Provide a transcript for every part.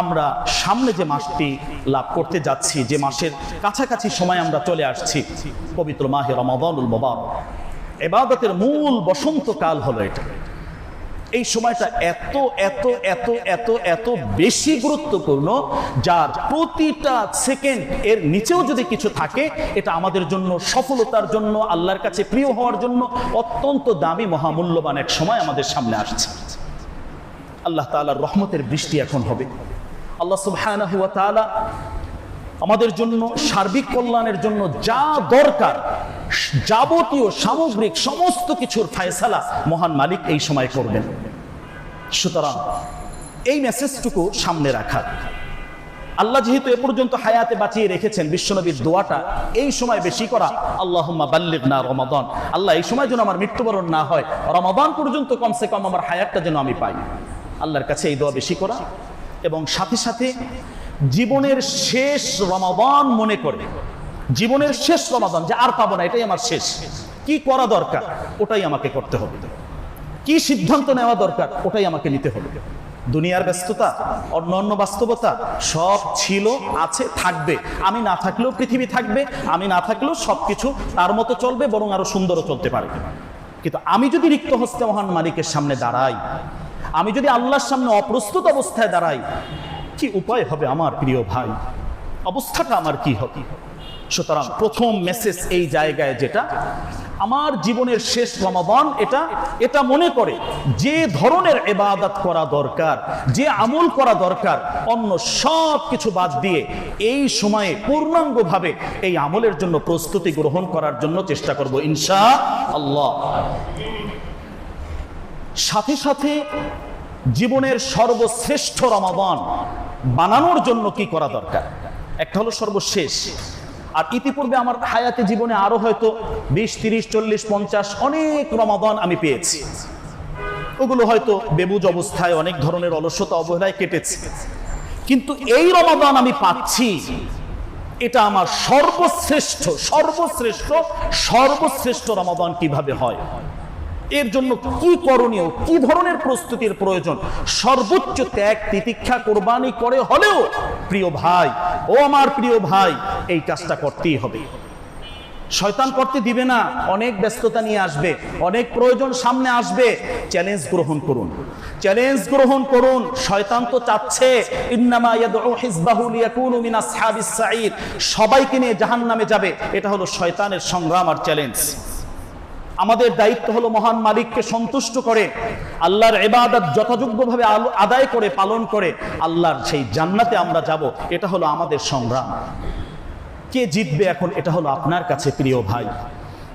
আমরা সামনে যে মাসটি লাভ করতে যাচ্ছি, যে মাসের কাছাকাছি সময় আমরা চলে আসছি, পবিত্র মাহে রমাদানুল মোবারক। এবাদতের মূল বসন্তকাল হলো এটা। এই সময়টা এত এত এত এত এত বেশি গুরুত্বপূর্ণ, যার প্রতিটা সেকেন্ড এর নিচেও যদি কিছু থাকে, এটা আমাদের জন্য, সফলতার জন্য, আল্লাহর কাছে প্রিয় হওয়ার জন্য অত্যন্ত দামি, মহামূল্যবান এক সময় আমাদের সামনে আসছে। আল্লাহ তাআলার রহমতের বৃষ্টি এখন হবে। আল্লাহ সুবহানাহু ওয়া তাআলা আমাদের জন্য সার্বিক কল্যাণের জন্য যা দরকার, যাবতীয় সামগ্রিক সমস্ত কিছুর ফায়সালা মহান মালিক এই সময় করবেন। সুতরাং এই মেসেজটুকু সামনে রাখা। আল্লাহ যেহেতু এ পর্যন্ত হায়াতে বাঁচিয়ে রেখেছেন, বিশ্বনবীর দোয়াটা এই সময় বেশি করা, আল্লাহুম্মা বাল্লিগ না রমাদান। আল্লাহ এই সময় যেন আমার মৃত্যুবরণ না হয়, রমাদান পর্যন্ত কমসে কম আমার হায়াতটা যেন আমি পাই। আল্লাহর কাছে এই দোয়া বেশি করা এবং সাথে সাথে জীবনের শেষ রমাদান মনে করে জীবনের শেষ রমাদান যে আর পাবো না, এটাই আমার শেষ। কি করা দরকার, ওটাই আমাকে করতে হবে। কি সিদ্ধান্ত নেওয়া দরকার, ওটাই আমাকে নিতে হবে। দুনিয়ার ব্যস্ততা, অন্য অন্য বাস্তবতা, সব ছিল, আছে, থাকবে। আমি না থাকলেও পৃথিবী থাকবে, আমি না থাকলেও সব কিছু তার মতো চলবে, বরং আরও সুন্দরও চলতে পারবে। কিন্তু আমি যদি রিক্ত হস্তে মহান মালিকের সামনে দাঁড়াই আমি যদি আল্লাহর সামনে অপ্রস্তুত অবস্থায় দাঁড়াই, কি উপায় হবে আমার প্রিয় ভাই? অবস্থাটা আমার কি হবে? সুতরাং প্রথম মেসেজ এই জায়গায় যেটা, আমার জীবনের শেষ রমাদান এটা এটা মনে করে যে ধরনের এবাদত করা দরকার, যে আমল করা দরকার, অন্য সব কিছু বাদ দিয়ে এই সময়ে পূর্ণাঙ্গভাবে এই আমলের জন্য প্রস্তুতি গ্রহণ করার জন্য চেষ্টা করব ইনশা আল্লাহ সাথে সাথে জীবনের সর্বশ্রেষ্ঠ রমাদান বানানোর জন্য কি করা দরকার? একটা হলো সর্বশেষ। আর ইতিপূর্বে আমার হায়াতে জীবনে আরও হয়তো বিশ, তিরিশ, চল্লিশ, পঞ্চাশ অনেক রমাদান আমি পেয়েছি। ওগুলো হয়তো বেবুজ অবস্থায় অনেক ধরনের অলসতা, অবহেলায় কেটেছে। কিন্তু এই রমাদান আমি পাচ্ছি। এটা আমার সর্বশ্রেষ্ঠ সর্বশ্রেষ্ঠ সর্বশ্রেষ্ঠ রমাদান কীভাবে হয়? এর জন্য কি করণীয়? কি ধরনের প্রস্তুতির প্রয়োজন? সর্বোচ্চ ত্যাগ, তিতিক্ষা, কোরবানি করে হলেও, প্রিয় ভাই, ও আমার প্রিয় ভাই, এই কাজটা করতেই হবে। শয়তান করতে দিবে না, অনেক ব্যস্ততা নিয়ে আসবে, অনেক প্রয়োজন সামনে আসবে। চ্যালেঞ্জ গ্রহণ করুন। চ্যালেঞ্জ গ্রহণ করুন। শয়তান তো চাচ্ছে সবাইকে নিয়ে জাহান্নামে যাবে। এটা হলো শয়তানের সংগ্রাম আর চ্যালেঞ্জ। আমাদের দায়িত্ব হলো মহান মালিককে সন্তুষ্ট করে, আল্লাহর এবাদত যথাযোগ্যভাবে আদায় করে, পালন করে, আল্লাহর সেই জান্নাতে আমরা যাব, এটা হলো আমাদের সংগ্রাম। কে জিতবে এখন এটা হলো আপনার কাছে প্রিয় ভাই।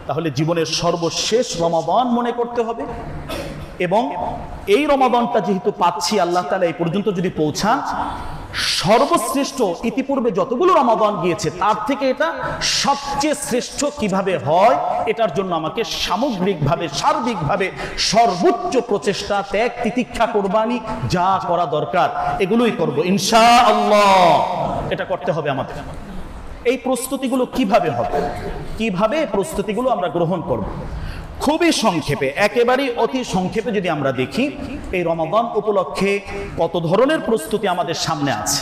তাহলে জীবনের সর্বশেষ রমাদান মনে করতে হবে। এবং এই রমাদানটা যেহেতু পাচ্ছি, আল্লাহ তালা এই পর্যন্ত যদি পৌঁছান সর্বশ্রেষ্ঠ ইতিপূর্বে যতগুলো রমাদান গিয়েছে, তার থেকে এটা সবচেয়ে শ্রেষ্ঠ কীভাবে হয়, এটার জন্য আমাকে সামগ্রিকভাবে, সার্বিকভাবে সর্বোচ্চ প্রচেষ্টা, ত্যাগ, তিতিক্ষা, কোরবানি যা করা দরকার, এগুলোই করব। ইনশা আল্লাহ এটা করতে হবে আমাদের। এই প্রস্তুতিগুলো কীভাবে হবে? কীভাবে প্রস্তুতিগুলো আমরা গ্রহণ করব? খুবই সংক্ষেপে, একেবারেই অতি সংক্ষেপে যদি আমরা দেখি, এই রমাদান উপলক্ষে কত ধরনের প্রস্তুতি আমাদের সামনে আছে?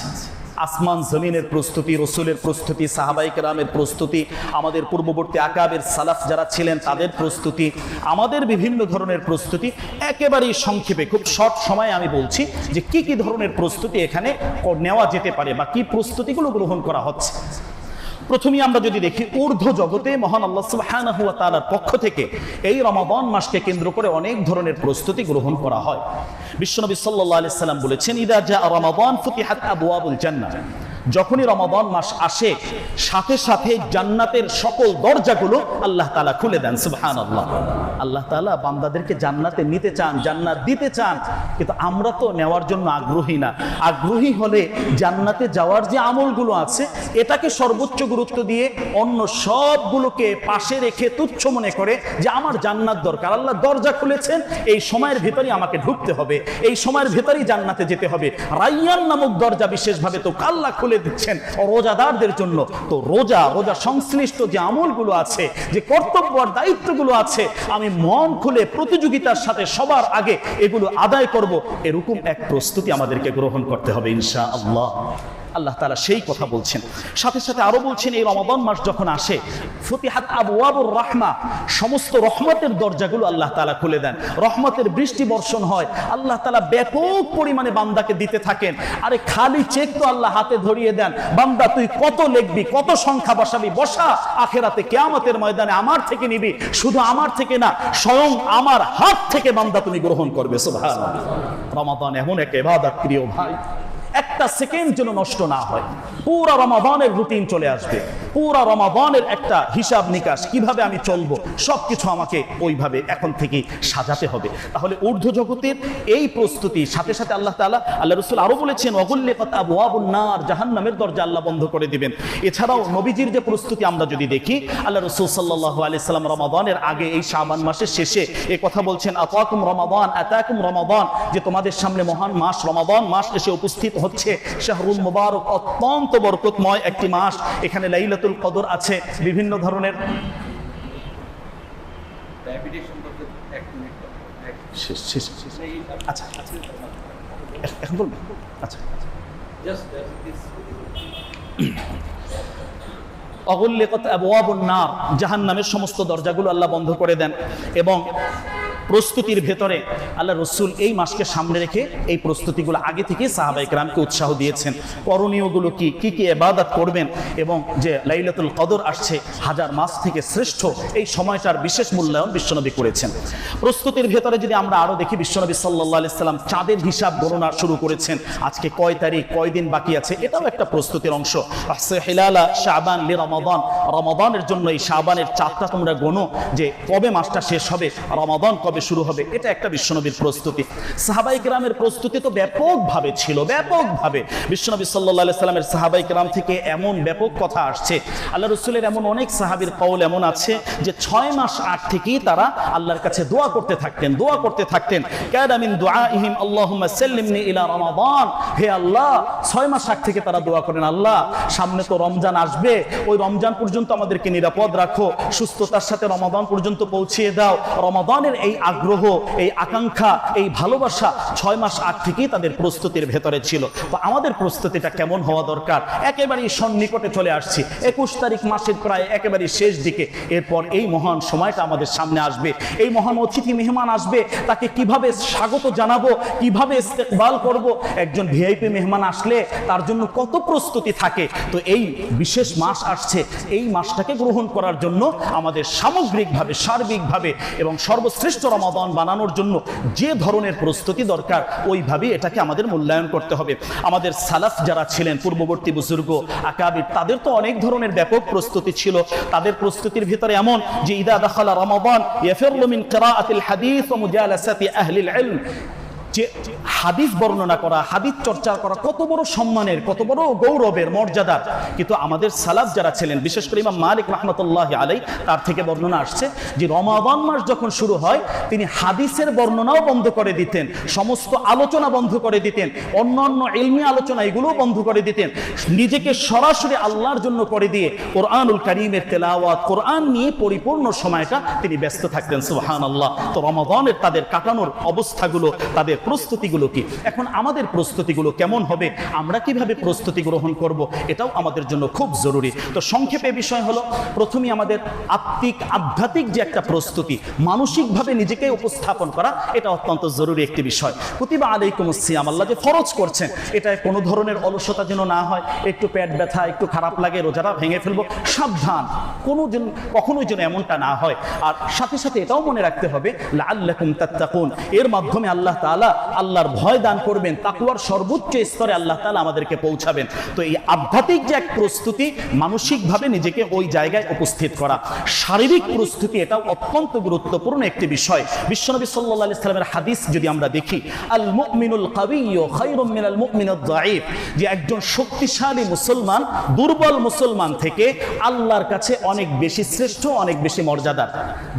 আসমান জমিনের প্রস্তুতি, রসুলের প্রস্তুতি সাহাবাই কেরামের প্রস্তুতি, আমাদের পূর্ববর্তী আকাবের সালাফ যারা ছিলেন তাদের প্রস্তুতি, আমাদের বিভিন্ন ধরনের প্রস্তুতি, একেবারেই সংক্ষেপে, খুব শর্ট সময়ে আমি বলছি যে কি কি ধরনের প্রস্তুতি এখানে নেওয়া যেতে পারে বা কি প্রস্তুতিগুলো গ্রহণ করা হচ্ছে। প্রথমেই আমরা যদি দেখি ঊর্ধ্ব জগতে মহান আল্লাহ সুবহানাহু ওয়া তাআলার পক্ষ থেকে এই রমাদান মাসকে কেন্দ্র করে অনেক ধরনের প্রস্তুতি গ্রহণ করা হয়। বিশ্বনবী সাল্লাল্লাহু আলাইহি সাল্লাম বলেছেন, ইদা জা রমাদান ফুতিহাত আবওয়াবুল জান্নাহ। যখনই রমাদান মাস আসে, সাথে সাথে জান্নাতের সকল দরজাগুলো আল্লাহ তাআলা খুলে দেন, সুবহানাল্লাহ। আল্লাহ তাআলা বান্দাদেরকে জান্নাতে নিতে চান, জান্নাত দিতে চান, কিন্তু আমরা তো নেওয়ার জন্য আগ্রহী না। আগ্রহী হলে জান্নাতে যাওয়ার যে আমলগুলো আছে, এটাকে সর্বোচ্চ গুরুত্ব দিয়ে অন্য সবগুলোকে পাশে রেখে তুচ্ছ মনে করে যে আমার জান্নাত দরকার। আল্লাহ দরজা খুলেছেন, এই সময়ের ভেতরেই আমাকে ঢুকতে হবে, এই সময়ের ভেতরেই জান্নাতে যেতে হবে। রাইয়ান নামক দরজা বিশেষভাবে তো আল্লাহ খুলে খুলে দিচ্ছেন রোজাদারদের জন্য। তো রোজা রোজা সংশ্লিষ্ট যে আমলগুলো আছে, যে কর্তব্য আর দায়িত্বগুলো আছে, আমি মন খুলে প্রতিযোগিতার সাথে সবার আগে এগুলো আদায় করব। এরকম এক প্রস্তুতি আমাদেরকে গ্রহণ করতে হবে ইনশা আল্লাহ আল্লাহ তালা সেই কথা বলছেন। সাথে সাথে আরও বলছেন, এই রমাদান মাস যখন আসে, ফতিহাত আবু আবুর রাহমা, সমস্ত রহমতের দরজাগুলো আল্লাহ তালা খুলে দেন। রহমতের বৃষ্টি বর্ষণ হয়, আল্লাহ তালা ব্যাপক পরিমাণে বান্দাকে দিতে থাকেন। আরে খালি চেক তো আল্লাহ হাতে ধরিয়ে দেন। বান্দা, তুই কত লিখবি, কত সংখ্যা বসাবি? বসা, আখেরাতে কেয়ামতের ময়দানে আমার থেকে নিবি। শুধু আমার থেকে না, স্বয়ং আমার হাত থেকে বান্দা তুমি গ্রহণ করবে। সোভা রমাদান এমন এক এবাদত প্রিয় ভাই। একটা সেকেন্ড যেন নষ্ট না হয়। পুরা রমাদানের রুটিন চলে আসবে। পুরা রমাদানের একটা হিসাব নিকাশ, কীভাবে আমি চলবো, সবকিছু আমাকে ওইভাবে এখন থেকে সাজাতে হবে। তাহলে ঊর্ধ্ব জগতের এই প্রস্তুতি, সাথে সাথে আল্লাহ তাআলা, আল্লাহ রসুল আরও বলেছেন অগুল্লে কথা আবুয়াবুন নার জাহান্নামের দরজা আল্লাহ বন্ধ করে দিবেন। এছাড়াও নবীজির যে প্রস্তুতি আমরা যদি দেখি, আল্লাহ রসুল সাল্লাল্লাহু আলাইহি সাল্লাম রমাদানের আগে এই শাবান মাসের শেষে এই কথা বলছেন, আতাকুম রমাদান আতাকুম রমাদান যে তোমাদের সামনে মহান মাস, রমাদান মাস এসে উপস্থিত হচ্ছে শাহরুল মুবারক অত্যন্ত বরকতময় একটি মাস এখানে লাইলাতুল কদর আছে, বিভিন্ন ধরনের শেষ শেষ শেষ। আচ্ছা আচ্ছা। বলবেন আচ্ছা অগল্যকত আবওয়াবুন সমস্ত দরজাগুলো আল্লাহ বন্ধ করে দেন এবং প্রস্তুতির ভেতরে আল্লাহ রসুল এই মাসকে সামনে রেখে এই প্রস্তুতিগুলো আগে থেকে সাহাবাইক রামকে উৎসাহ দিয়েছেন। করণীয়গুলো কি? কি কি এবাদাত করবেন? এবং যে লাইলাতুল কদর আসছে, হাজার মাস থেকে শ্রেষ্ঠ এই সময়টার বিশেষ মূল্যায়ন বিশ্বনবী করেছেন। প্রস্তুতির ভেতরে যদি আমরা আরও দেখি, বিশ্বনবী সাল্লাহ সাল্লাম চাঁদের হিসাব গণনা শুরু করেছেন। আজকে কয় তারিখ, কয় দিন বাকি আছে, এটাও একটা প্রস্তুতির অংশ। হিলালা শাবান লি রমাদান। রমাদানের জন্য এই শাহবানের চাঁদটা তোমরা গোনো যে কবে মাসটা শেষ হবে, রমাদান কবে শুরু হবে? এটা একটা বিশ্বনবীর প্রস্তুতি। সাহাবাই কেরামের প্রস্তুতি তো ব্যাপকভাবে ছিল, ব্যাপকভাবে। বিশ্বনবী সাল্লাহ সাল্লামের সাহাবাই কেরাম থেকে এমন ব্যাপক কথা আসছে। আল্লাহ রসুলের এমন অনেক সাহাবির কৌল এমন আছে যে ছয় মাস আগ থেকেই তারা আল্লাহর কাছে দোয়া করতে থাকতেন, দোয়া করতে থাকতেন। ক্যাডামিন দোয়া ইহিম আল্লাহুম্মা সাল্লিমনি ইলা রমাদান। হে আল্লাহ, ছয় মাস আগ থেকে তারা দোয়া করেন, আল্লাহ, সামনে তো রমজান আসবে। ওই রমজান পর্যন্ত আমাদেরকে নিরাপদ রাখো, সুস্থতার সাথে রমাদান পর্যন্ত পৌঁছিয়ে দাও। রমাদানের এই আগ্রহ, এই আকাঙ্ক্ষা, এই ভালোবাসা ছয় মাস আগ থেকেই তাদের প্রস্তুতির ভেতরে ছিল। তো আমাদের প্রস্তুতিটা কেমন হওয়া দরকার? একেবারেই সন্নিকটে চলে আসছি। একুশ তারিখ মাসের প্রায় একেবারে শেষ দিকে। এরপর এই মহান সময়টা আমাদের সামনে আসবে। এই মহান অতিথি মেহমান আসবে। তাকে কীভাবে স্বাগত জানাব, কীভাবে ইস্তেকবাল করব? একজন ভিআইপি মেহমান আসলে তার জন্য কত প্রস্তুতি থাকে? তো এই বিশেষ মাস আসছে। এই মাসটাকে গ্রহণ করার জন্য আমাদের সামগ্রিকভাবে, সার্বিকভাবে এবং সর্বশ্রেষ্ঠ রমাদান বানানোর জন্য যে ধরনের প্রস্তুতি দরকার, ওইভাবেই এটাকে আমাদের মূল্যায়ন করতে হবে। আমাদের সালাফ যারা ছিলেন, পূর্ববর্তী বুজুর্গ, আকাবির, তাদের তো অনেক ধরনের ব্যাপক প্রস্তুতি ছিল। তাদের প্রস্তুতির ভিতরে এমন যে, ইদা দাখালা রমাদান যে হাদিস বর্ণনা করা, হাদিস চর্চা করা কত বড় সম্মানের, কত বড় গৌরবের মর্যাদার কিন্তু আমাদের সালাফ যারা ছিলেন, বিশেষ করে ইমাম মালিক রহমতুল্লাহ আলাই তার থেকে বর্ণনা আসছে যে রমাদান মাস যখন শুরু হয়, তিনি হাদিসের বর্ণনাও বন্ধ করে দিতেন, সমস্ত আলোচনা বন্ধ করে দিতেন, অন্যান্য ইলমি আলোচনা এগুলোও বন্ধ করে দিতেন। নিজেকে সরাসরি আল্লাহর জন্য করে দিয়ে কোরআনুল করিমের তেলাওয়াত, কোরআন নিয়ে পরিপূর্ণ সময়টা তিনি ব্যস্ত থাকতেন সুবহান আল্লাহ তো রমাদানের তাদের কাটানোর অবস্থাগুলো, তাদের প্রস্তুতিগুলো কি এখন আমাদের প্রস্তুতিগুলো কেমন হবে? আমরা কীভাবে প্রস্তুতি গ্রহণ করব? এটাও আমাদের জন্য খুব জরুরি। তো সংক্ষেপে বিষয় হলো, প্রথমেই আমাদের আত্মিক, আধ্যাত্মিক যে একটা প্রস্তুতি, মানসিকভাবে নিজেকে উপস্থাপন করা, এটা অত্যন্ত জরুরি একটি বিষয়। প্রতিভা আলাইকুম সিয়াম, আল্লাহ যে ফরজ করছেন, এটা কোনো ধরনের অলসতা যেন না হয়, একটু পেট ব্যথা, একটু খারাপ লাগে, রোজাটা ভেঙে ফেলব, সাবধান। কোনো যেন, কখনোই যেন এমনটা না হয়। আর সাথে সাথে এটাও মনে রাখতে হবে, লাআল্লাকুম তাত্তাকুন। এর মাধ্যমে আল্লাহ তাআলা আল্লাহর ভয় দান করবেন তাকুয়ার সর্বোচ্চ স্তরে আল্লাহ তাআলা আমাদেরকে পৌঁছাবেন। তো এই আধ্যাত্মিক যে এক প্রস্তুতি মানসিকভাবে নিজেকে ওই জায়গায় উপস্থিত করা। শারীরিক প্রস্তুতি এটাও অত্যন্ত গুরুত্বপূর্ণ একটি বিষয়। বিশ্বনবী সাল্লাল্লাহু আলাইহি সাল্লামের হাদিস যদি আমরা দেখি আল মুমিনুল কাবিয়্যু খায়রুম মিনাল মুমিনিদ দাঈফ, যে একজন শক্তিশালী মুসলমান, দুর্বল মুসলমান থেকে আল্লাহর কাছে অনেক বেশি শ্রেষ্ঠ, অনেক বেশি মর্যাদার।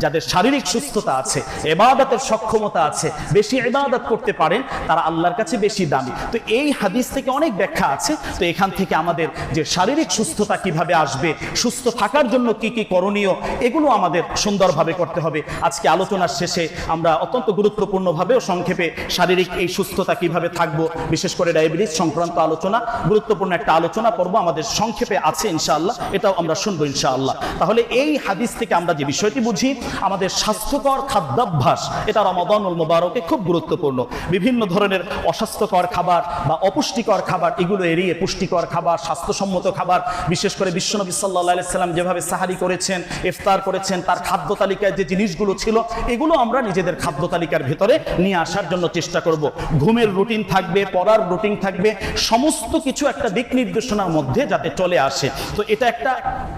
যাদের শারীরিক সুস্থতা আছে, এবাদতের সক্ষমতা আছে, বেশি ইবাদত করতে পারেন, তারা আল্লাহর কাছে বেশি দামি। তো এই হাদিস থেকে অনেক ব্যাখ্যা আছে। তো এখান থেকে আমাদের যে শারীরিক সুস্থতা কীভাবে আসবে, সুস্থ থাকার জন্য কি কি করণীয়, এগুলো আমাদের সুন্দরভাবে করতে হবে। আজকে আলোচনার শেষে আমরা অত্যন্ত গুরুত্বপূর্ণভাবে ও সংক্ষেপে শারীরিক এই সুস্থতা কীভাবে থাকব, বিশেষ করে ডায়াবেটিস সংক্রান্ত আলোচনা, গুরুত্বপূর্ণ একটা আলোচনা পর্ব আমাদের সংক্ষেপে আছে ইনশাআল্লাহ, এটাও আমরা শুনব ইনশাআল্লাহ। তাহলে এই হাদিস থেকে আমরা যে বিষয়টি বুঝি, আমাদের স্বাস্থ্যকর খাদ্যাভ্যাস, এটা রমাদানুল মোবারকে খুব গুরুত্বপূর্ণ। বিভিন্ন ধরনের অস্বাস্থ্যকর খাবার বা অপুষ্টিকর খাবার, এগুলো এড়িয়ে পুষ্টিকর খাবার, স্বাস্থ্যসম্মত খাবার, বিশেষ করে বিশ্বনবী সাল্লাহ সাল্লাম যেভাবে সাহারি করেছেন, ইফতার করেছেন, তার খাদ্য তালিকায় যে জিনিসগুলো ছিল, এগুলো আমরা নিজেদের খাদ্য তালিকার ভেতরে নিয়ে আসার জন্য চেষ্টা করব। ঘুমের রুটিন থাকবে, পড়ার রুটিন থাকবে, সমস্ত কিছু একটা দিক নির্দেশনার মধ্যে যাতে চলে আসে। তো এটা একটা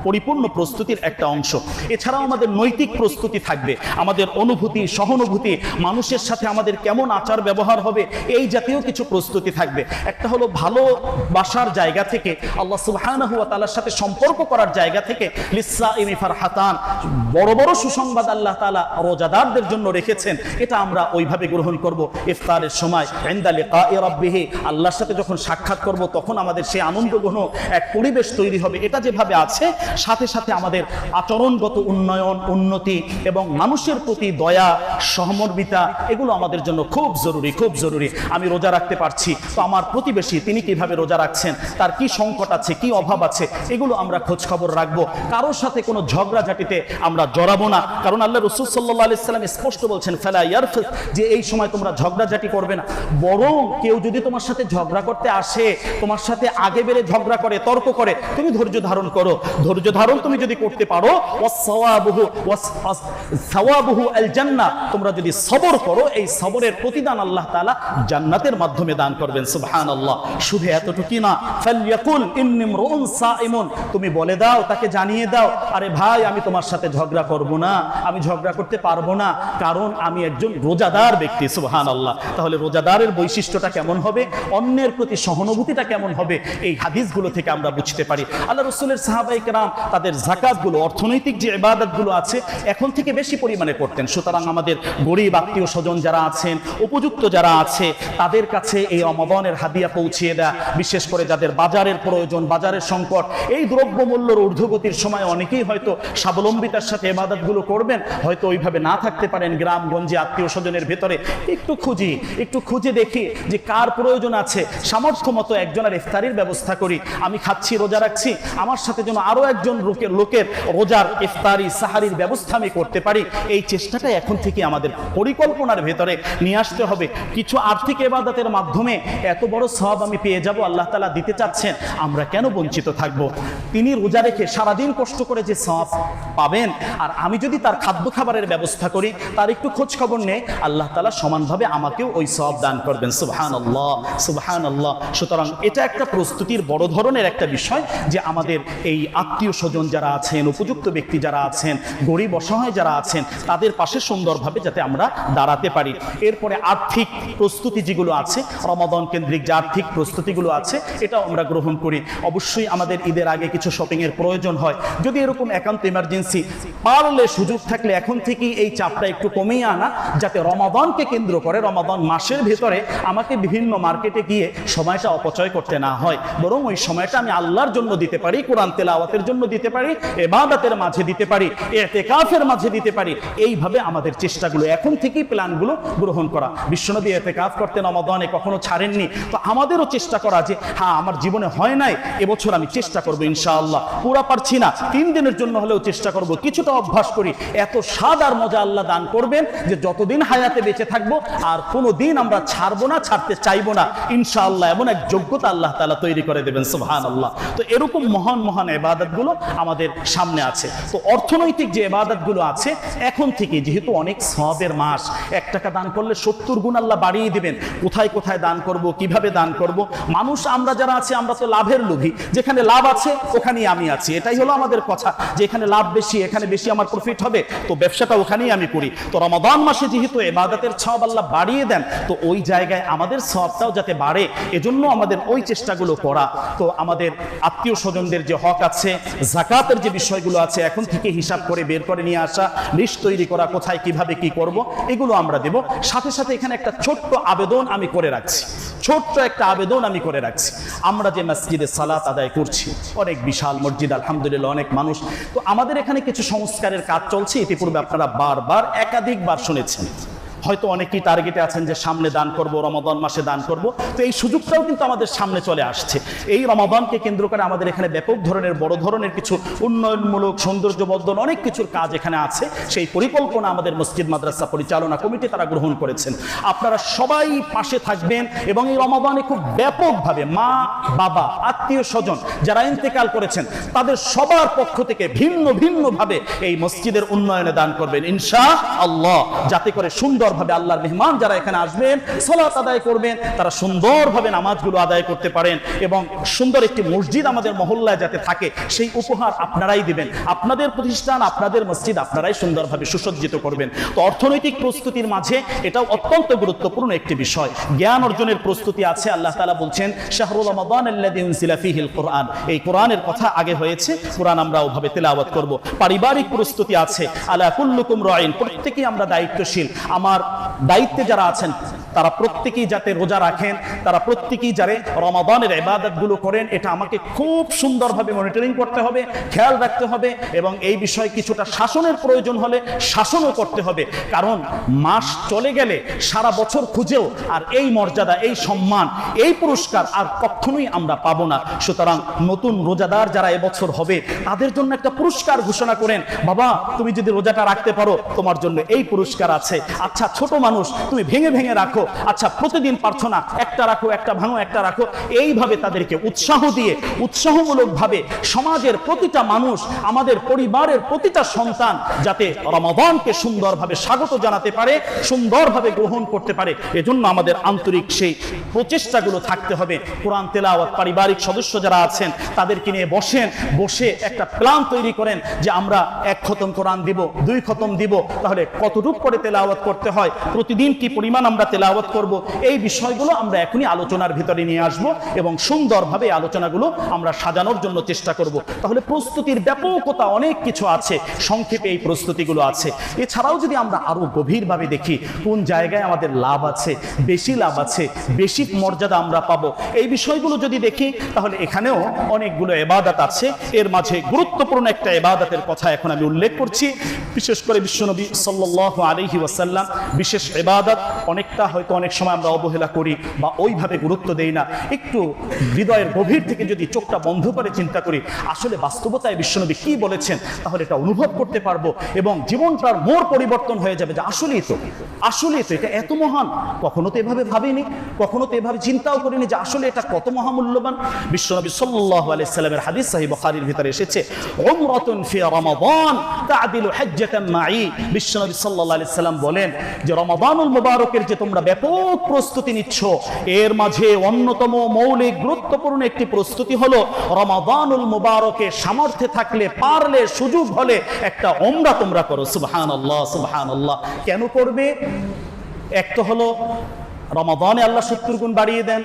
পরিপূর্ণ প্রস্তুতির একটা অংশ। এছাড়াও আমাদের নৈতিক প্রস্তুতি থাকবে। আমাদের অনুভূতি, সহানুভূতি, মানুষের সাথে আমাদের কেমন আচার ব্যবহার হবে, এই জাতীয় কিছু প্রস্তুতি থাকবে। একটা হলো ভালো বাসার জায়গা থেকে আল্লাহ সুবহানাহু সাথে সম্পর্ক করার জায়গা থেকে লিসাইমি ফারহাতান, বড় বড় সুসংবাদ আল্লাহ তাআলা রোজাদারদের জন্য রেখেছেন। এটা আমরা ওইভাবে গ্রহণ করব ইফতারের সময়। আল্লাহর সাথে যখন সাক্ষাৎ করব, তখন আমাদের সেই আনন্দ গ্রহণ এক পরিবেশ তৈরি হবে। এটা যেভাবে আছে, সাথে সাথে আমাদের আচরণগত উন্নয়ন, উন্নতি এবং মানুষের প্রতি দয়া, সহমর্মিতা, এগুলো আমাদের জন্য খুব জরুরি, খুব জরুরি। আমি রোজা রাখতে পারছি। তো আমার প্রতিবেশী, তিনি কীভাবে রোজা রাখছেন? তার কি সংকট আছে, কি অভাব আছে? এগুলো আমরা খোঁজ খবর রাখব। কারোর সাথে কোনো ঝগড়াঝাটিতে আমরা জড়াবো না। কারণ আল্লাহ রসুল সাল্লাহ আলাইসাল্লাম স্পষ্ট বলছেন, ফেলা ইয়ারফ যে এই সময় তোমরা ঝগড়াঝাটি করবে না। বরং কেউ যদি তোমার সাথে ঝগড়া করতে আসে, তোমার সাথে আগে বেড়ে ঝগড়া করে, তর্ক করে, তুমি ধৈর্য ধারণ করো। ধৈর্য ধারণ তুমি যদি করতে পারো, ওয়াসসাওয়াবুহু ওয়াস- আস- সাওয়াবুহু আল জান্নাহ তোমরা যদি সবর করো, এই সবরের প্রতিদান আল্লাহ তাআলা জান্নাতের মাধ্যমে দান করবেন, সুবহানাল্লাহ। শুধু এতটুকুই না তুমি বলে দাও, তাকে জানিয়ে দাও, আরে ভাই, আমি তোমার সাথে ঝগড়া করব না, আমি ঝগড়া করতে পারব না, কারণ আমি একজন রোজাদার ব্যক্তি, সুবহানাল্লাহ। তাহলে রোজাদারের বৈশিষ্ট্যটা কেমন হবে? অন্যের প্রতি সহানুভূতিটা কেমন হবে? এই হাদিসগুলো থেকে আমরা বুঝতে পারি। আল্লাহ রসুলের সাহাবাই কেরাম তাদের জাকাতগুলো অর্থনৈতিক যে ইবাদতগুলো আছে, এখন থেকে বেশি পরিমাণে করতেন। সুতরাং আমাদের গরিব আত্মীয় স্বজন যারা আছেন, উপযুক্ত যারা আছে, তাদের কাছে এই রমাদানের হাদিয়া পৌঁছিয়ে দেয়া, বিশেষ করে যাদের বাজারের প্রয়োজন, বাজারের সংকট। এই দ্রব্যমূল্যর ঊর্ধ্বগতির সময় অনেকেই হয়তো স্বাবলম্বিতার সাথে এবাদতগুলো করবেন, হয়তো ওইভাবে না থাকতে পারেন গ্রামগঞ্জে আত্মীয় স্বজনের ভেতরে। একটু খুঁজি, একটু খুঁজে দেখি যে কার প্রয়োজন আছে। সামর্থ্য মতো একজনের ইফতারির ব্যবস্থা করি। আমি খাচ্ছি, রোজা রাখছি, আমার সাথে যেন আরও একজন লোকের লোকের রোজার ইফতারি, সাহারির ব্যবস্থা আমি করতে পারি। এই চেষ্টাটা এখন থেকে আমাদের পরিকল্পনার ভেতরে নিয়ে আসতে হবে। কিছু আর্থিক এবাদতের মাধ্যমে এত বড় সব আমি পেয়ে যাব, আল্লাহ তালা দিতে চাচ্ছেন, আমরা কেন বঞ্চিত থাকব? তিনি রোজা রেখে সারাদিন কষ্ট করে যে সব পাবেন, আর আমি যদি তার খাদ্য খাবারের ব্যবস্থা করি, তার একটু খোঁজ খবর নেই, আল্লাহ তালা সমানভাবে আমাকেও ওই সব দান করবেন। সুবহান আল্লাহ সুবহান আল্লাহ সুতরাং এটা একটা প্রস্তুতির বড় ধরনের একটা বিষয় যে আমাদের এই আত্মীয় স্বজন যারা আছেন, উপযুক্ত ব্যক্তি যারা আছেন, গরিব অসহায় যারা আছেন, তাদের পাশে সুন্দরভাবে যাতে আমরা দাঁড়াতে পারি। এরপরে আর্থিক প্রস্তুতি যেগুলো আছে, রমাদন কেন্দ্রিক যে আর্থিক প্রস্তুতিগুলো আছে, এটাও আমরা গ্রহণ করি। অবশ্যই আমাদের ঈদের আগে কিছু শপিংয়ের প্রয়োজন হয়। যদি এরকম একান্ত ইমার্জেন্সি পারলে, সুযোগ থাকলে এখন থেকেই এই চাপটা একটু কমিয়ে আনা, যাতে রমাদনকে কেন্দ্র করে রমাদন মাসের ভেতরে আমাকে বিভিন্ন মার্কেটে গিয়ে সময়টা অপচয় করতে না হয়। বরং ওই সময়টা আমি আল্লাহর জন্য দিতে পারি, কোরআন তেলাওয়াতের জন্য দিতে পারি, এবাদতের মাঝে দিতে পারি, এতেকাফের মাঝে দিতে পারি। এইভাবে আমাদের চেষ্টাগুলো, এখন থেকেই প্ল্যানগুলো গ্রহণ করা। বিশ্বনবী এতেকাফ করতে রমাদানে কখনো ছাড়েননি। তো আমাদেরও চেষ্টা করা যে হ্যাঁ আমার জীবনে হয় নাই, এবছর আমি চেষ্টা করব ইনশাআল্লাহ। পুরা পারছি না, তিন দিনের জন্য হলেও চেষ্টা করব, কিছুটা অভ্যাস করি। এত স্বাদ আর মজা আল্লাহ দান করবেন যে, যতদিন হায়াতে বেঁচে থাকব, আর কোনো দিন আমরা ছাড়বো না, ছাড়তে চাইব না। ইনশাআল্লাহ, এমন এক যোগ্যতা আল্লাহ তালা তৈরি করে দেবেন সুবহান আল্লাহ তো এরকম মহান মহান এবাদতগুলো আমাদের সামনে আছে। তো অর্থনৈতিক যে এবাদতগুলো আছে, এখন থেকে যেহেতু অনেক সবের মাস, এক টাকা দান করলে সত্তর গুণ আল্লাহ বাড়িয়ে দিবেন। কোথায় কোথায় দান করব, কীভাবে দান করব? মানুষ আমরা যারা আছি, আমরা তো লাভের লোভী। যেখানে লাভ আছে, ওখানেই আমি আছি। এটাই হলো আমাদের কথা। যে এখানে লাভ বেশি, এখানে বেশি আমার প্রফিট হবে, তো ব্যবসাটা ওখানেই আমি করি। তো রমাদান মাসে যেহেতু এবাদতের সব আল্লাহ বাড়িয়ে দেন, তো ওই জায়গায় আমাদের সবটাও যাতে বাড়ে, এজন্য আমাদের ওই চেষ্টাগুলো করা। তো আমাদের আত্মীয় স্বজনদের যে হক আছে জাকাতের যে বিষয়গুলো আছে, এখন থেকে হিসাব করে বের করে নিয়ে আসা, লিস্ট তৈরি করা, কোথায়, কীভাবে, কি করব, এগুলো আমরা দেব। সাথে সাথে এখানে এখানে একটা ছোট্ট আবেদন আমি করে রাখছি। ছোট্ট একটা আবেদন আমি করে রাখছি। আমরা যে মসজিদে সালাত আদায় করছি, অনেক বিশাল মসজিদ, আলহামদুলিল্লাহ অনেক মানুষ। তো আমাদের এখানে কিছু সংস্কারের কাজ চলছে। ইতিপূর্বে আপনারা বারবার একাধিকবার শুনেছেন। হয়তো অনেকেই টার্গেটে আছেন যে সামনে দান করব রমাদান মাসে দান করব। তো এই সুযোগটাও কিন্তু আমাদের সামনে চলে আসছে। এই রমাদানকে কেন্দ্র করে আমাদের এখানে ব্যাপক ধরনের, বড় ধরনের কিছু উন্নয়নমূলক, সৌন্দর্যবর্ধন অনেক কিছুর কাজ এখানে আছে। সেই পরিকল্পনা আমাদের মসজিদ, মাদ্রাসা পরিচালনা কমিটি তারা গ্রহণ করেছেন। আপনারা সবাই পাশে থাকবেন এবং এই রমাদানে খুব ব্যাপকভাবে মা, বাবা, আত্মীয় স্বজন যারা ইন্তেকাল করেছেন, তাদের সবার পক্ষ থেকে ভিন্ন ভিন্নভাবে এই মসজিদের উন্নয়নে দান করবেন। ইনশা আল্লাহ যাতে করে সুন্দরভাবে আল্লাহর মেহমান যারা এখানে আসবেন, সলাত আদায় করবেন, তারা সুন্দরভাবে নামাজগুলো আদায় করতে পারেন এবং সুন্দর একটি মসজিদ আমাদের মহল্লায় যাতে থাকে, সেই উপহার আপনারাই দিবেন। আপনাদের প্রতিষ্ঠান, আপনাদের মসজিদ আপনারাই সুন্দরভাবে সুসজ্জিত করবেন। তো অর্থনৈতিক প্রস্তুতির মাঝে এটাও অত্যন্ত গুরুত্বপূর্ণ একটি বিষয়। জ্ঞান অর্জনের প্রস্তুতি আছে, আল্লাহ তাআলা বলছেন, শাহরুল রমাদান আল্লাযী উনজিলা ফীহিল কুরআন। এই কোরআনের কথা আগে হয়েছে, কোরআন আমরা ওভাবে তেলাওয়াত করব। পারিবারিক প্রস্তুতি আছে আল্লাহ কুল্লুকুম রাইন। প্রত্যেকেই আমরা দায়িত্বশীল। আমার দায়িত্বে যারা আছেন তারা প্রত্যেকেই যাতে রোজা রাখেন, তারা প্রত্যেকেই যাতে রমাদানের ইবাদতগুলো করেন, এটা আমাকে খুব সুন্দরভাবে মনিটরিং করতে হবে, খেয়াল রাখতে হবে এবং এই বিষয়ে কিছুটা শাসনের প্রয়োজন হলে শাসনও করতে হবে। কারণ মাস চলে গেলে সারা বছর খুঁজেও আর এই মর্যাদা, এই সম্মান, এই পুরস্কার আর কখনোই আমরা পাবো না। সুতরাং নতুন রোজাদার যারা এবছর হবে, তাদের জন্য একটা পুরস্কার ঘোষণা করেন, বাবা, তুমি যদি রোজাটা রাখতে পারো, তোমার জন্য এই পুরস্কার আছে। আচ্ছা ছোট মানুষ, তুমি ভেঙে ভেঙে রাখো আচ্ছা প্রতিদিন পারছ না একটা রাখো, একটা ভাঙো, একটা রাখো। এইভাবে তাদেরকে উৎসাহ দিয়ে উৎসাহমূলক ভাবে সমাজের প্রতিটা মানুষ, আমাদের পরিবারের প্রতিটা সন্তান যাতে রমাদানকে সুন্দরভাবে স্বাগত জানাতে পারে, সুন্দরভাবে গ্রহণ করতে পারে। এজন্য আমাদের আন্তরিক সেই প্রচেষ্টাগুলো থাকতে হবে। কোরআন তেলাওয়াত, পারিবারিক সদস্য যারা আছেন, তাদেরকে নিয়ে বসেন, বসে একটা প্ল্যান তৈরি করেন যে আমরা এক খতম কোরআন দিব, দুই খতম দিব। তাহলে কতটুক করে তেলাওয়াত করতে হয়? প্রতিদিন কি পরিমাণ আমরা তেলাওয়াত করব। এই বিষয়গুলো আমরা এখনই আলোচনার ভিতরে নিয়ে আসব এবং সুন্দরভাবে আলোচনাগুলো আমরা সাজানোর জন্য চেষ্টা করব। তাহলে প্রস্তুতির ব্যাপকতা অনেক কিছু আছে, সংক্ষেপে এই প্রস্তুতিগুলো আছে। এছাড়াও যদি আমরা আরও গভীরভাবে দেখি, কোন জায়গায় আমাদের লাভ আছে, বেশি লাভ আছে, বেশি মর্যাদা আমরা পাবো, এই বিষয়গুলো যদি দেখি, তাহলে এখানেও অনেকগুলো এবাদত আছে। এর মাঝে গুরুত্বপূর্ণ একটা এবাদতের কথা এখন আমি উল্লেখ করছি। বিশেষ করে বিশ্বনবী সাল্লাহ আলহি ওয়াসাল্লাম বিশেষ এবাদত অনেকটা হয়তো অনেক সময় আমরা অবহেলা করি বা ওইভাবে গুরুত্ব দেই না। একটু হৃদয়ের গভীর থেকে যদি চোখটা বন্ধ করে চিন্তা করি, আসলে বাস্তবতায় বিশ্বনবী কি বলেছেন, তাহলে এটা অনুভব করতে পারব এবং জীবনটার মোর পরিবর্তন হয়ে যাবে যে আসলেই তো আসলেই তো এটা এত মহান। কখনো তো এভাবে ভাবিনি, কখনো তো এভাবে চিন্তাও করিনি যে আসলে এটা কত মহামূল্যবান। বিশ্বনবী সাল্লাল্লাহু আলাইহি সাল্লামের হাদিস সাহিব বুখারীর ভিতরে এসেছে, উমরাতুন ফি রমাদান তা'দিলু হাজ্জাতাম মাই বিশ্বনবী সাল্লাল্লাহু আলাইহি সাল্লাম বলেন যে, রমাদানুল মুবারকের যে তোমরা ব্যাপক প্রস্তুতি নিচ্ছ। এর মাঝে অন্যতম মৌলিক গুরুত্বপূর্ণ একটি প্রস্তুতি হলো, রমাদানুল মুবারকে সামর্থ্যে থাকলে পারলে সুযোগ হলে একটা ওমরা তোমরা করো। সুবহান আল্লাহ সুবহান আল্লাহ কেন করবে? এক তো হলো রমাদানে আল্লাহ সত্তর গুণ বাড়িয়ে দেন।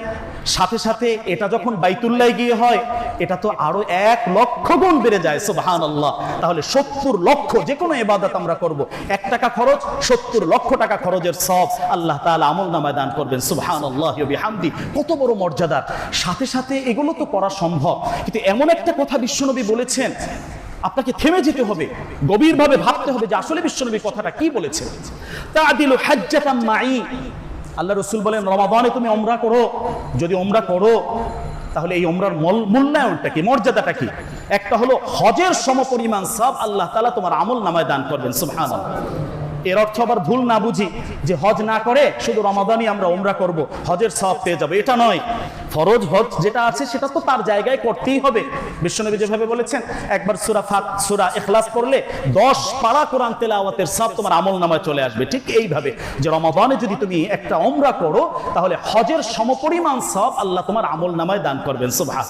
সাথে সাথে এটা যখন বাইতুল্লায় গিয়ে হয়, এটা তো আরও এক লক্ষ গুণ বেড়ে যায় সুবহান আল্লাহ তাহলে সত্তর লক্ষ যে কোনো এবাদত আমরা করব। এক টাকা খরচ, সত্তর লক্ষ টাকা খরচের সব আল্লাহ তাআলা আমল নামায় দান করবেন সুবহান আল্লাহ হামদি কত বড় মর্যাদার সাথে সাথে এগুলো তো করা সম্ভব। কিন্তু এমন একটা কথা বিশ্বনবী বলেছেন, আপনাকে থেমে যেতে হবে, গভীরভাবে ভাবতে হবে যে আসলে বিশ্বনবী কথাটা কি বলেছেন? তা দিল হাজ্জাতাম মাই আল্লাহ রসুল বলেন, রমাদানে তুমি ওমরা করো। যদি ওমরা করো, তাহলে এই ওমরার মল- মূল্যায়নটা কি, মর্যাদাটা কি? একটা হলো হজের সমপরিমাণ সব আল্লাহ তালা তোমার আমল নামায় দান করবেন সুহান এর অর্থ আবার ভুল না বুঝি, যে হজ না করে শুধু রমাদানই আমরা ওমরা করব, হজের সব পেয়ে যাব, এটা নয়। ফরজ হজ যেটা আছে সেটা তো তার জায়গায় করতেই হবে। বিশ্বনবী যেভাবে বলেছেন, একবার সুরা ফাত, সুরা এখলাস করলে দশ পাড়া কোরআন তেলাওয়াতের সব তোমার আমল নামায় চলে আসবে। ঠিক এইভাবে যে রমাদানে যদি তুমি একটা অমরা করো, তাহলে হজের সমপরিমাণ সব আল্লাহ তোমার আমল নামায় দান করবেন সুবহান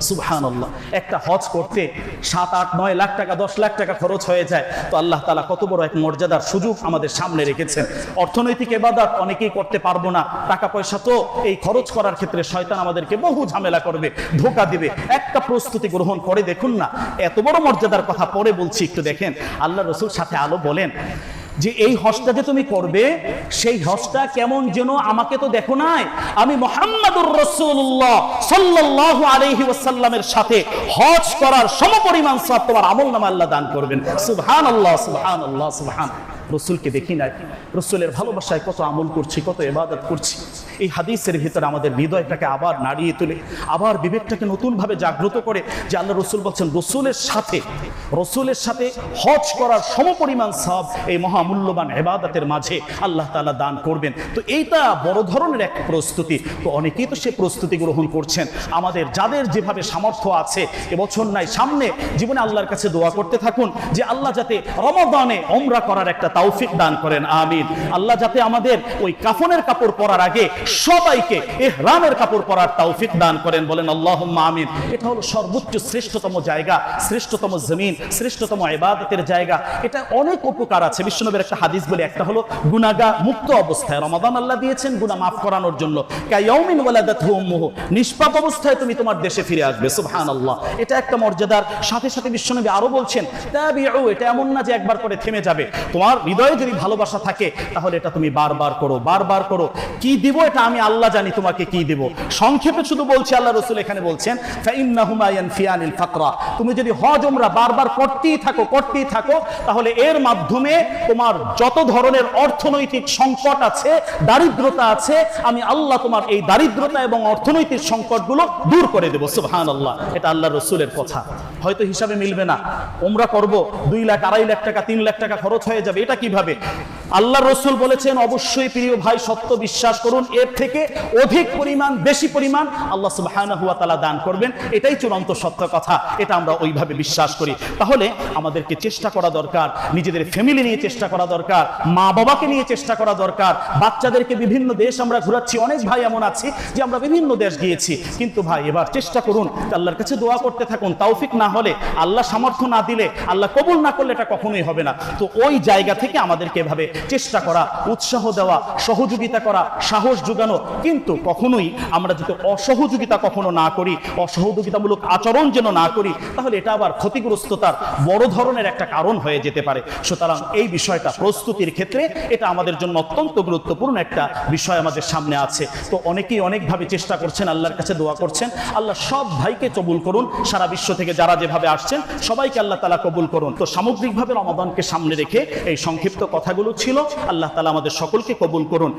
সুবহান একটা হজ করতে সাত, আট, নয় লাখ টাকা, দশ লাখ টাকা খরচ হয়ে যায়। তো আল্লাহ তালা কত বড় এক মর্যাদার সুযোগ আমাদের সামনে রেখেছেন। অর্থনৈতিক এবাদত অনেকেই করতে পারব না। টাকা পয়সা তো এই খরচ করার ক্ষেত্রে শয়তান আমাদেরকে বহু ঝামেলা করবে, ধোকা দিবে। একটা প্রস্তুতি গ্রহণ করে দেখুন না। এত বড় মর্যাদার কথা পরে বলছি, একটু দেখেন। আল্লাহ রসুল সাথে আলো বলেন যে এই হজটা যে তুমি করবে, সেই হজটা কেমন যেন আমাকে তো দেখো নাই। আমি মোহাম্মদুর রসুল্লাহ সাল্লাহ আলহি ওসাল্লামের সাথে হজ করার সমপরিমাণ সব তোমার আমল নামা আল্লাহ দান করবেন। সুহান আল্লাহ সুহান আল্লাহ সুবহান। রসুলকে দেখি নাই। রসুলের ভালোবাসায় কত আমল করছি, কত এবাদত করছি। এই হাদিসের ভিতরে আমাদের হৃদয়টাকে আবার নাড়িয়ে তুলে, আবার বিবেকটাকে নতুনভাবে জাগ্রত করে যে আল্লাহ রসুল বলছেন, রসুলের সাথে রসুলের সাথে হজ করার সমপরিমাণ সব এই মহামূল্যবান এবাদতের মাঝে আল্লাহ তাআলা দান করবেন। তো এইটা বড় ধরনের এক প্রস্তুতি। তো অনেকেই তো সে প্রস্তুতি গ্রহণ করছেন। আমাদের যাদের যেভাবে সামর্থ্য আছে, এবছর নাই, সামনে জীবনে আল্লাহর কাছে দোয়া করতে থাকুন যে আল্লাহ যাতে রমাদানে ওমরা করার একটা তাওফিক দান করেন, আমিন। আল্লাহ যাতে আমাদের ওই কাফনের কাপড় পরার আগে সবাইকে এহরামের কাপড় পরার তৌফিক দান করেন, বলেন আল্লাহ আমিন। এটা হলো সর্বোচ্চ শ্রেষ্ঠতম জায়গা, শ্রেষ্ঠতম জমিন, শ্রেষ্ঠতম ইবাদতের জায়গা। এটা অনেক উপকার আছে। বিশ্বনবের একটা হাদিস বলে, একটা হলো গুনাগা মুক্ত অবস্থায় রমাদান আল্লাহ দিয়েছেন, গুনাহ মাফ করানোর জন্য। কায়াউমিন ওয়ালাদাতহু উম্মুহু, নিষ্পাপ অবস্থায় তুমি তোমার দেশে ফিরে আসবে, সুবহানাল্লাহ। এটা একটা মর্যাদার। সাথে সাথে বিশ্বনবী আরও বলছেন, তাবিউ, এটা এমন না যে একবার করে থেমে যাবে। তোমার হৃদয়ে যদি ভালোবাসা থাকে, তাহলে এটা তুমি বারবার করো বারবার করো। কি দিব এটা আমি আল্লাহ জানি তোমাকে কি দিব। সংক্ষেপে শুধু বলছি, আল্লাহ রসুল এখানে বলছেন ফাকরা। তুমি যদি হজ, উমরা বারবার করতেই থাকো করতেই থাকো, তাহলে এর মাধ্যমে তোমার যত ধরনের অর্থনৈতিক সংকট আছে, দারিদ্রতা আছে, আমি আল্লাহ তোমার এই দারিদ্রতা এবং অর্থনৈতিক সংকটগুলো দূর করে দেবো। সুবহানাল্লাহ, এটা আল্লাহ রসুলের কথা। হয়তো হিসাবে মিলবে না। উমরা করব, দুই লাখ, আড়াই লাখ টাকা, তিন লাখ টাকা খরচ হয়ে যাবে, এটা কীভাবে? আল্লাহ রসুল বলেছেন, অবশ্যই প্রিয় ভাই, সত্য বিশ্বাস করুন এর থেকে অধিক পরিমাণ, বেশি পরিমাণ আল্লাহ তাআলা দান করবেন। এটাই চূড়ান্ত সত্য কথা। এটা আমরা ওইভাবে বিশ্বাস করি। তাহলে আমাদেরকে চেষ্টা করা দরকার, নিজেদের ফ্যামিলি নিয়ে চেষ্টা করা দরকার মা বাবাকে নিয়ে চেষ্টা করা দরকার। বাচ্চাদেরকে বিভিন্ন দেশ আমরা ঘোরাচ্ছি। অনেক ভাই এমন আছি যে আমরা বিভিন্ন দেশ গিয়েছি। কিন্তু ভাই, এবার চেষ্টা করুন, আল্লাহর কাছে দোয়া করতে থাকুন। তাওফিক না হলে, আল্লাহ সামর্থ্য না দিলে, আল্লাহ কবুল না করলে এটা কখনোই হবে না। তো ওই জায়গা থেকে আমাদেরকে এভাবে চেষ্টা করা, উৎসাহ দেওয়া, সহযোগিতা করা, সাহস যোগানো কিন্তু কখনোই আমরা যদি অসহযোগিতা কখনো না করি, অসহযোগিতামূলক আচরণ যেন না করি, তাহলে এটা আবার ক্ষতিগ্রস্ততার বড় ধরনের একটা কারণ হয়ে যেতে পারে। সুতরাং এই বিষয়টা প্রস্তুতির ক্ষেত্রে এটা আমাদের জন্য অত্যন্ত গুরুত্বপূর্ণ একটা বিষয় আমাদের সামনে আছে। তো অনেকেই অনেকভাবে চেষ্টা করছেন, আল্লাহর কাছে দোয়া করছেন। আল্লাহ সব ভাইকে কবুল করুন, সারা বিশ্ব থেকে যারা যেভাবে আসছেন, সবাইকে আল্লাহ তালা কবুল করুন। তো সামগ্রিকভাবে রমাদানকে সামনে রেখে এই সংক্ষিপ্ত কথাগুলো ছিল। আল্লাহ তালা আমাদের সকলকে কবুল করুন।